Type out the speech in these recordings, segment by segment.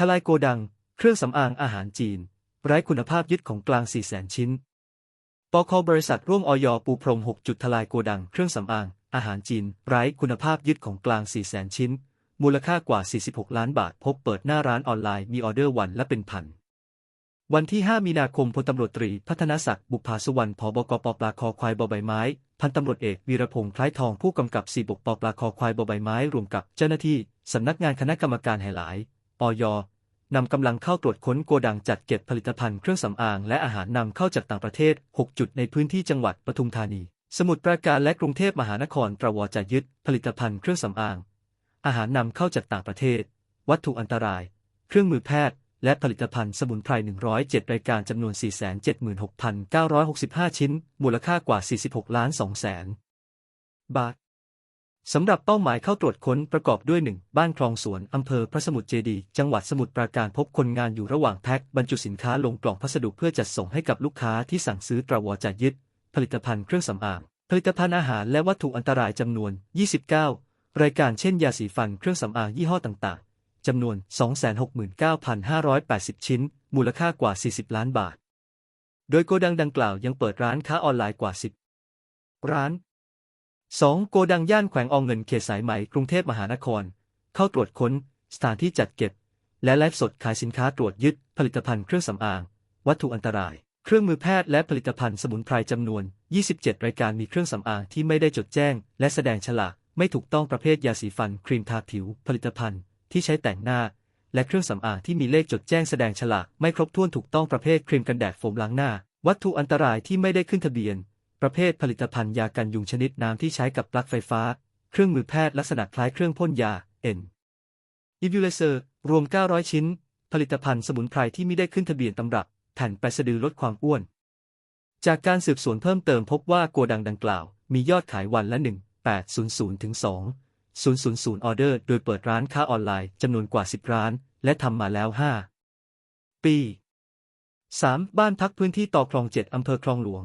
ทลายโกดัง เครื่องสำอางอาหารจีน ไร้คุณภาพยึดของกลาง 4 0 0 0 0 0 ชิ้น ปคบริษัทร่วมออย ปูพรม 6 จุดทลายโกดัง เครื่องสำอาง อาหารจีน ไร้คุณภาพยึดของกลาง 4 0 0 0 0 0 ชิ้น มูลค่ากว่า 46 ล้านบาท พบเปิดหน้าร้านออนไลน์ มีออเดอร์วันละเป็นพัน วันที่ 5 มีนาคม พลตำรวจตรี พัฒนศักดิ์ บุภาสุวรรณ ผบกปปลาคอควายบอใบไม้ พันตำรวจเอก วีรพงษ์ คล้ายทอง ผู้กำกับสีบกปปลาคอควายบอใบไม้ รวมกับเจ้าหน้าที่สำนักงานคณะกรรมการแห่หลาย ออยนำกำลังเข้าตรวจค้นโกดังจัดเก็บผลิตภัณฑ์เครื่องสำอางและอาหารนำเข้าจากต่างประเทศ 6 จุดในพื้นที่จังหวัดปทุมธานี สมุทรปราการและกรุงเทพมหานครตรวจจะยึดผลิตภัณฑ์เครื่องสำอาง อาหารนำเข้าจากต่างประเทศ วัตถุอันตราย เครื่องมือแพทย์ และผลิตภัณฑ์สมุนไพร 107 รายการจำนวน 476,965 ชิ้น มูลค่ากว่า 46 ล้าน 2 แสนบาท สำหรับเป้าหมายเข้าตรวจค้นประกอบด้วย 1. บ้านคลองสวน อำเภอพระสมุทรเจดี จังหวัดสมุทรปราการพบคนงานอยู่ระหว่างแพ็คบรรจุสินค้าลงกล่องพัสดุเพื่อจัดส่งให้กับลูกค้าที่สั่งซื้อตรวจจยึด ผลิตภัณฑ์เครื่องสำอาง ผลิตภัณฑ์อาหารและวัตถุอันตรายจำนวน 29 รายการเช่นยาสีฟันเครื่องสำอางยี่ห้อต่างๆจำนวน 269,580 ชิ้น มูลค่ากว่า 40 ล้านบาท โดยโกดังดังกล่าวยังเปิดร้านค้าออนไลน์กว่า 10 ร้าน 2. โกดังย่านแขวงอองเงินเขตสายไหมกรุงเทพมหานคร เข้าตรวจค้น สถานที่จัดเก็บ และไลฟ์สดขายสินค้าตรวจยึด ผลิตภัณฑ์เครื่องสำอาง วัตถุอันตราย เครื่องมือแพทย์และผลิตภัณฑ์สมุนไพรจำนวน 27 รายการมีเครื่องสำอางที่ไม่ได้จดแจ้ง และแสดงฉลากไม่ถูกต้องประเภทยาสีฟัน ครีมทาผิว ผลิตภัณฑ์ ที่ใช้แต่งหน้า และเครื่องสำอางที่มีเลขจดแจ้งแสดงฉลากไม่ครบถ้วนถูกต้องประเภทครีมกันแดดโฟมล้างหน้า วัตถุอันตรายที่ไม่ได้ขึ้นทะเบียน ประเภทผลิตภัณฑ์ยากันยุงชนิดน้ำที่ใช้กับปลั๊กไฟฟ้า เครื่องมือแพทย์ลักษณะคล้ายเครื่องพ่นยา N อิวิเลเซอร์รวม 900 ชิ้น ผลิตภัณฑ์สมุนไพรที่ไม่ได้ขึ้นทะเบียนตำรับ แผ่นแปะสะดือลดความอ้วน จากการสืบสวนเพิ่มเติมพบว่าโกดังดังกล่าว มียอดขายวันละ 1,800ถึง2,000 ออเดอร์ โดยเปิดร้านค้าออนไลน์จำนวนกว่า 10 ร้าน และทำมาแล้ว 5 ปี 3. บ้านพักพื้นที่ต่อคลอง 7 อำเภอคลองหลวง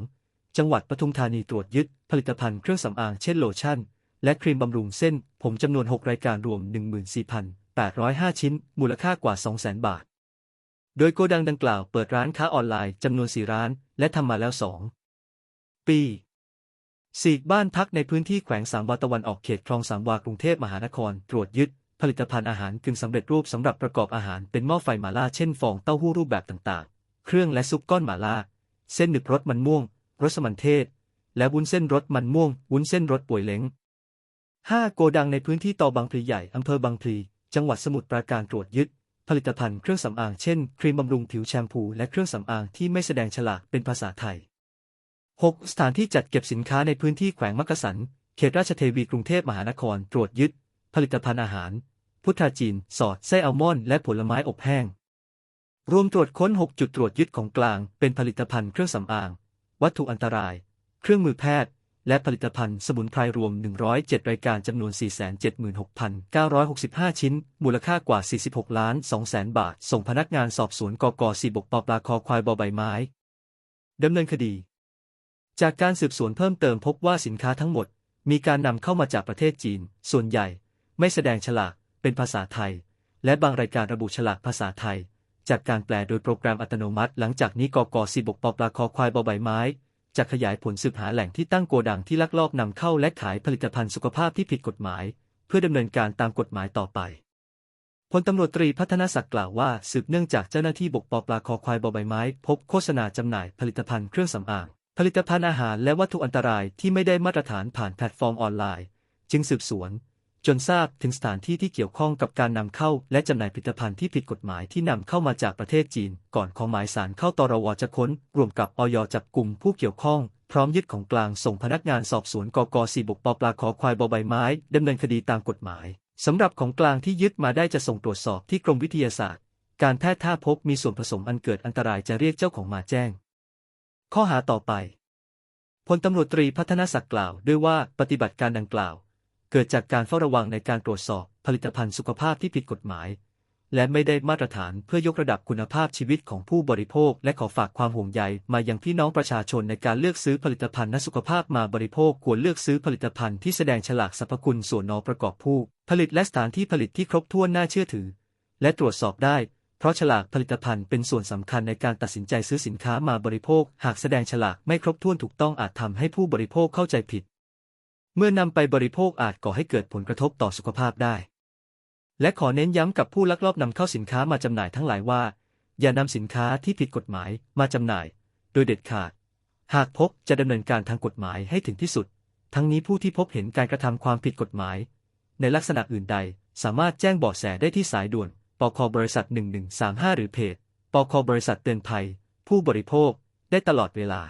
จังหวัดปทุมธานีตรวจยึดผลิตภัณฑ์เครื่องสำอางเช่นโลชั่น และครีมบำรุงเส้น ผมจำนวน 6 รายการรวม 14,805 ชิ้น มูลค่ากว่า 200,000 บาท โดยโกดังดังกล่าวเปิดร้านค้าออนไลน์จำนวน 4 ร้าน และทำมาแล้ว 2 ปี 4. บ้านพักในพื้นที่แขวงสามวาตะวันออกเขตคลองสามวากรุงเทพมหานคร ตรวจยึด ผลิตภัณฑ์อาหารกึ่งสำเร็จรูปสำหรับประกอบอาหารเป็นหม้อไฟหม่าล่าเช่นฟองเต้าหู้รูปแบบต่างๆ เครื่องและซุปก้อนหม่าล่า เส้นหนึบรสมันม่วง รสมันเทศ และวุ้นเส้นรสมันม่วง วุ้นเส้นรสป่วยเล้ง 5. โกดังในพื้นที่ตอบางพลีใหญ่อำเภอบางพลี จังหวัดสมุทรปราการตรวจยึด ผลิตภัณฑ์เครื่องสำอางเช่น ครีมบำรุงผิวแชมพู และเครื่องสำอางที่ไม่แสดงฉลากเป็นภาษาไทย 6. สถานที่จัดเก็บสินค้าในพื้นที่แขวงมักกะสัน เขตราชเทวีกรุงเทพมหานครตรวจยึด ผลิตภัณฑ์อาหาร พุทธาจีน สอดไส้อัลมอนด์และผลไม้อบแห้ง รวมตรวจค้น 6 จุดตรวจยึดของกลาง เป็นผลิตภัณฑ์เครื่องสำอาง วัตถุอันตราย เครื่องมือแพทย์ และผลิตภัณฑ์สมุนไพรรวม 107 รายการจำนวน 476,965 ชิ้น มูลค่ากว่า 46 ล้าน2แสนบาท ส่งพนักงานสอบสวนกกสีบกปปลาคอควายบอใบไม้ดำเนินคดี จากการสืบสวนเพิ่มเติมพบว่าสินค้าทั้งหมด มีการนำเข้ามาจากประเทศจีน ส่วนใหญ่ ไม่แสดงฉลาก เป็นภาษาไทย และบางรายการระบุฉลากภาษาไทย จากการแปลโดยโปรแกรมอัตโนมัติ หลังจากนี้กกสีบกปปลาคอควายบอใบไม้ จะขยายผลสืบหาแหล่งที่ตั้งโกดังที่ลักลอบนำเข้าและขายผลิตภัณฑ์สุขภาพที่ผิดกฎหมาย เพื่อดำเนินการตามกฎหมายต่อไปพลตำรวจตรีพัฒนศักดิ์กล่าวว่า สืบเนื่องจากเจ้าหน้าที่บกปปลาคอควายบอใบไม้ พบโฆษณาจำหน่ายผลิตภัณฑ์เครื่องสำอาง ผลิตภัณฑ์อาหารและวัตถุอันตรายที่ไม่ได้มาตรฐานผ่านแพลตฟอร์มออนไลน์ จึงสืบสวน จนทราบถึงสถานที่ที่เกี่ยวข้องกับการนำเข้า และจำหน่ายผลิตภัณฑ์ที่ผิดกฎหมายที่นำเข้ามาจากประเทศจีน ก่อนของหมายสารเข้าตรวจะค้น รวมกับออยจับกลุ่มผู้เกี่ยวข้อง พร้อมยึดของกลางส่งพนักงานสอบสวนกกสีบกปปลาขอควายบอใบไม้ดำเนินคดีตามกฎหมายสำหรับของกลางที่ยึดมาได้จะส่งตรวจสอบที่กรมวิทยาศาสตร์ การแพทย์ถ้าพบมีส่วนผสมอันเกิดอันตรายจะเรียกเจ้าของมาแจ้ง ข้อหาต่อไปพลตำรวจตรีพัฒนศักดิ์กล่าวด้วยว่าปฏิบัติการดังกล่าว เกิดจากการเฝ้าระวังในการตรวจสอบผลิตภัณฑ์สุขภาพที่ผิดกฎหมาย และไม่ได้มาตรฐานเพื่อยกระดับคุณภาพชีวิตของผู้บริโภค และขอฝากความห่วงใยมายังพี่น้องประชาชนในการเลือกซื้อผลิตภัณฑ์นสุขภาพมาบริโภคควรเลือกซื้อผลิตภัณฑ์ที่แสดงฉลากสรรพคุณส่วนนอประกอบผู้ ผลิตและสถานที่ผลิตที่ครบถ้วนน่าเชื่อถือ และตรวจสอบได้เพราะฉลากผลิตภัณฑ์เป็นส่วนสำคัญในการตัดสินใจซื้อสินค้ามาบริโภค หากแสดงฉลากไม่ครบถ้วนถูกต้องอาจทำให้ผู้บริโภคเข้าใจผิด เมื่อนำไปบริโภคอาจก่อให้เกิดผลกระทบต่อสุขภาพได้ และขอเน้นย้ำกับผู้ลักลอบนำเข้าสินค้ามาจำหน่ายทั้งหลายว่า อย่านำสินค้าที่ผิดกฎหมายมาจำหน่าย โดยเด็ดขาด หากพบจะดำเนินการทางกฎหมายให้ถึงที่สุด ทั้งนี้ผู้ที่พบเห็นการกระทำความผิดกฎหมาย ในลักษณะอื่นใด สามารถแจ้งเบาะแสได้ที่สายด่วนปคบริษัท 1135 หรือเพจปคบริษัทเตือนภัย ผู้บริโภคได้ตลอดเวลา